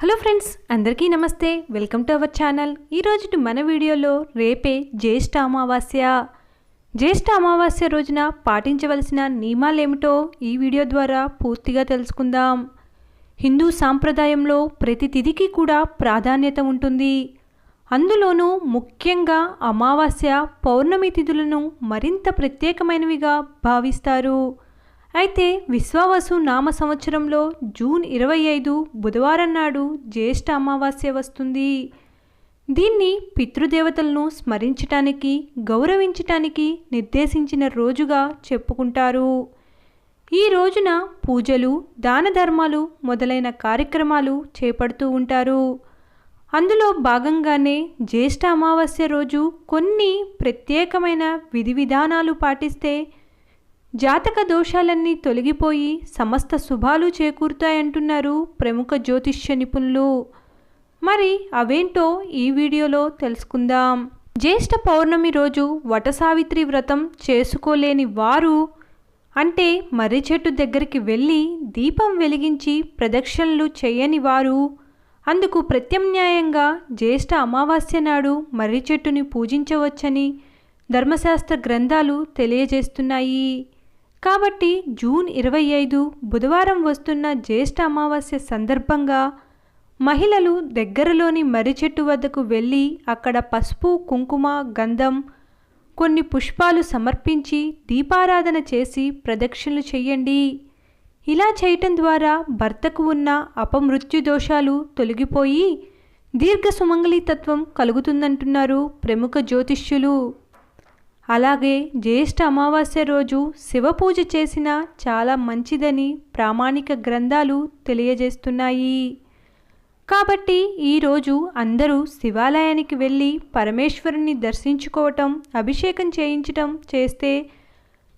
Hello friends అందరికీ నమస్తే. Welcome to our channel. ఈరోజు మన వీడియోలో రేపే జ్యేష్ఠ అమావాస్య. జ్యేష్ఠ అమావాస్య రోజున పాటించవలసిన నియమాలేమిటో ఈ వీడియో ద్వారా పూర్తిగా తెలుసుకుందాం. హిందూ సాంప్రదాయంలో ప్రతి తిథికి కూడా ప్రాధాన్యత ఉంటుంది. అందులోనూ ముఖ్యంగా అమావాస్య పౌర్ణమి తిథులను మరింత ప్రత్యేకమైనవిగా భావిస్తారు. అయితే విశ్వావసు నామ సంవత్సరంలో జూన్ ఇరవై ఐదు బుధవారం నాడు జ్యేష్ఠ అమావాస్య వస్తుంది. దీన్ని పితృదేవతలను స్మరించటానికి గౌరవించటానికి నిర్దేశించిన రోజుగా చెప్పుకుంటారు. ఈ రోజున పూజలు దాన ధర్మాలు మొదలైన కార్యక్రమాలు చేపడుతూ ఉంటారు. అందులో భాగంగానే జ్యేష్ఠ అమావాస్య రోజు కొన్ని ప్రత్యేకమైన విధి విధానాలు పాటిస్తే జాతక దోషాలన్నీ తొలగిపోయి సమస్త శుభాలు చేకూరుతాయంటున్నారు ప్రముఖ జ్యోతిష్య నిపుణులు. మరి అవేంటో ఈ వీడియోలో తెలుసుకుందాం. జ్యేష్ఠ పౌర్ణమి రోజు వటసావిత్రి వ్రతం చేసుకోలేని వారు అంటే మర్రి చెట్టు దగ్గరికి వెళ్ళి దీపం వెలిగించి ప్రదక్షిణలు చేయని వారు. అందుకు ప్రత్యామ్నాయంగా జ్యేష్ఠ అమావాస్య నాడు మర్రి చెట్టుని పూజించవచ్చని ధర్మశాస్త్ర గ్రంథాలు తెలియజేస్తున్నాయి. కాబట్టి జూన్ ఇరవై ఐదు బుధవారం వస్తున్న జ్యేష్ఠ అమావాస్య సందర్భంగా మహిళలు దగ్గరలోని మర్రి చెట్టు వద్దకు వెళ్ళి అక్కడ పసుపు కుంకుమ గంధం కొన్ని పుష్పాలు సమర్పించి దీపారాధన చేసి ప్రదక్షిణలు చేయండి. ఇలా చేయటం ద్వారా భర్తకు ఉన్న అపమృత్యు దోషాలు తొలగిపోయి దీర్ఘ సుమంగళితత్వం కలుగుతుందంటున్నారు ప్రముఖ జ్యోతిష్యులు. అలాగే జ్యేష్ఠ అమావాస్య రోజు శివపూజ చేసినా చేసిన చాలా మంచిదని ప్రామాణిక గ్రంథాలు తెలియజేస్తున్నాయి. కాబట్టి ఈరోజు అందరూ శివాలయానికి వెళ్ళి పరమేశ్వరుని దర్శించుకోవటం అభిషేకం చేయించటం చేస్తే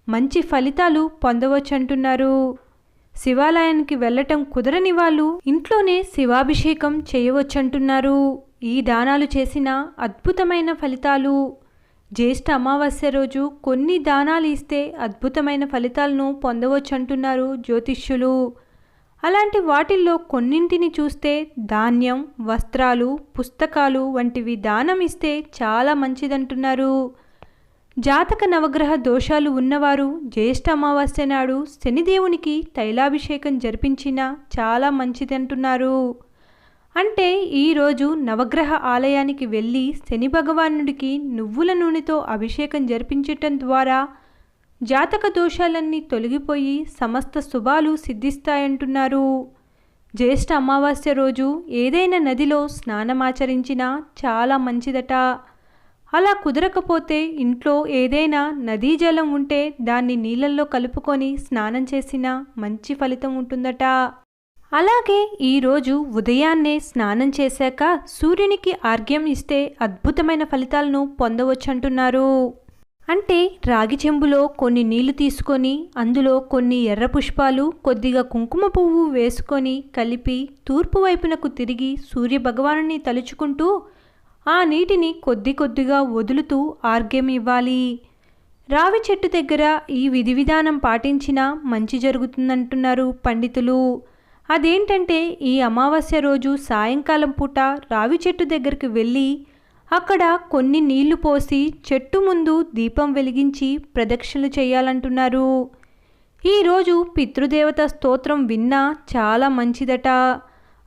మంచి ఫలితాలు పొందవచ్చంటున్నారు. శివాలయానికి వెళ్ళటం కుదరని వాళ్ళు ఇంట్లోనే శివాభిషేకం చేయవచ్చంటున్నారు. ఈ దానాలు చేసిన అద్భుతమైన ఫలితాలు. జ్యేష్ఠ అమావాస్య రోజు కొన్ని దానాలు ఇస్తే అద్భుతమైన ఫలితాలను పొందవచ్చంటున్నారు జ్యోతిష్యులు. అలాంటి వాటిల్లో కొన్నింటిని చూస్తే ధాన్యం వస్త్రాలు పుస్తకాలు వంటివి దానం ఇస్తే చాలా మంచిదంటున్నారు. జాతక నవగ్రహ దోషాలు ఉన్నవారు జ్యేష్ఠ అమావాస్య నాడు శనిదేవునికి తైలాభిషేకం జరిపించినా చాలా మంచిదంటున్నారు. అంటే ఈరోజు నవగ్రహ ఆలయానికి వెళ్ళి శని భగవానుడికి నువ్వుల నూనెతో అభిషేకం జరిపించటం ద్వారా జాతక దోషాలన్నీ తొలగిపోయి సమస్త శుభాలు సిద్ధిస్తాయంటున్నారు. జ్యేష్ఠ అమావాస్య రోజు ఏదైనా నదిలో స్నానమాచరించినా చాలా మంచిదట. అలా కుదరకపోతే ఇంట్లో ఏదైనా నదీ జలం ఉంటే దాన్ని నీళ్ళల్లో కలుపుకొని స్నానం చేసినా మంచి ఫలితం ఉంటుందట. అలాగే ఈరోజు ఉదయాన్నే స్నానం చేశాక సూర్యునికి ఆర్ఘ్యం ఇస్తే అద్భుతమైన ఫలితాలను పొందవచ్చంటున్నారు. అంటే రాగి చెంబులో కొన్ని నీళ్ళు తీసుకొని అందులో కొన్ని ఎర్ర పుష్పాలు కొద్దిగా కుంకుమ పువ్వు వేసుకొని కలిపి తూర్పు వైపునకు తిరిగి సూర్య భగవానుని తలుచుకుంటూ ఆ నీటిని కొద్ది కొద్దిగా వదులుతూ ఆర్ఘ్యం ఇవ్వాలి. రావి చెట్టు దగ్గర ఈ విధి విధానం పాటించినా మంచి జరుగుతుందంటున్నారు పండితులు. అదేంటంటే ఈ అమావాస్య రోజు సాయంకాలం పూట రావి చెట్టు దగ్గరికి వెళ్ళి అక్కడ కొన్ని నీళ్ళు పోసి చెట్టు ముందు దీపం వెలిగించి ప్రదక్షిణలు చేయాలంటున్నారు. ఈరోజు పితృదేవత స్తోత్రం విన్నా చాలా మంచిదట.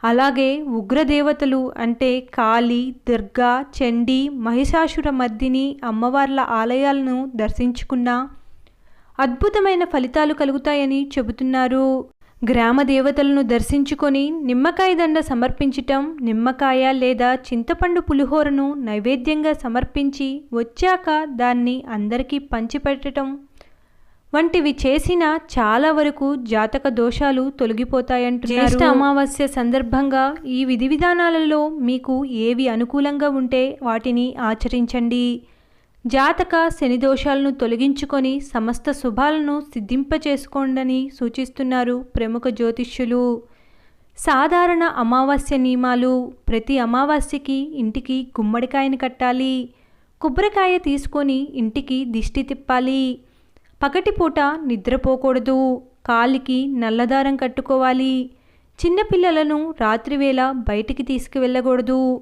అలాగే ఉగ్రదేవతలు అంటే కాళి దుర్గా చండి మహిషాసుర మద్దిని అమ్మవార్ల ఆలయాలను దర్శించుకున్న అద్భుతమైన ఫలితాలు కలుగుతాయని చెబుతున్నారు. గ్రామ దేవతలను దర్శించుకొని నిమ్మకాయ దండ సమర్పించటం నిమ్మకాయ లేదా చింతపండు పులిహోరను నైవేద్యంగా సమర్పించి వచ్చాక దాన్ని అందరికీ పంచిపెట్టడం వంటివి చేసిన చాలా వరకు జాతక దోషాలు తొలగిపోతాయంటున్నారు. అమావాస్య సందర్భంగా ఈ విధి విధానాలలో మీకు ఏవి అనుకూలంగా ఉంటే వాటిని ఆచరించండి. జాతక శని దోషాలను తొలగించుకొని సమస్త శుభాలను సిద్ధింపచేసుకోండని సూచిస్తున్నారు ప్రముఖ జ్యోతిష్యులు. సాధారణ అమావాస్య నియమాలు ప్రతి అమావాస్యకి ఇంటికి గుమ్మడికాయని కట్టాలి. కొబ్బరికాయ తీసుకొని ఇంటికి దిష్టి తిప్పాలి. పగటిపూట నిద్రపోకూడదు. కాలికి నల్లదారం కట్టుకోవాలి. చిన్నపిల్లలను రాత్రివేళ బయటికి తీసుకువెళ్ళకూడదు.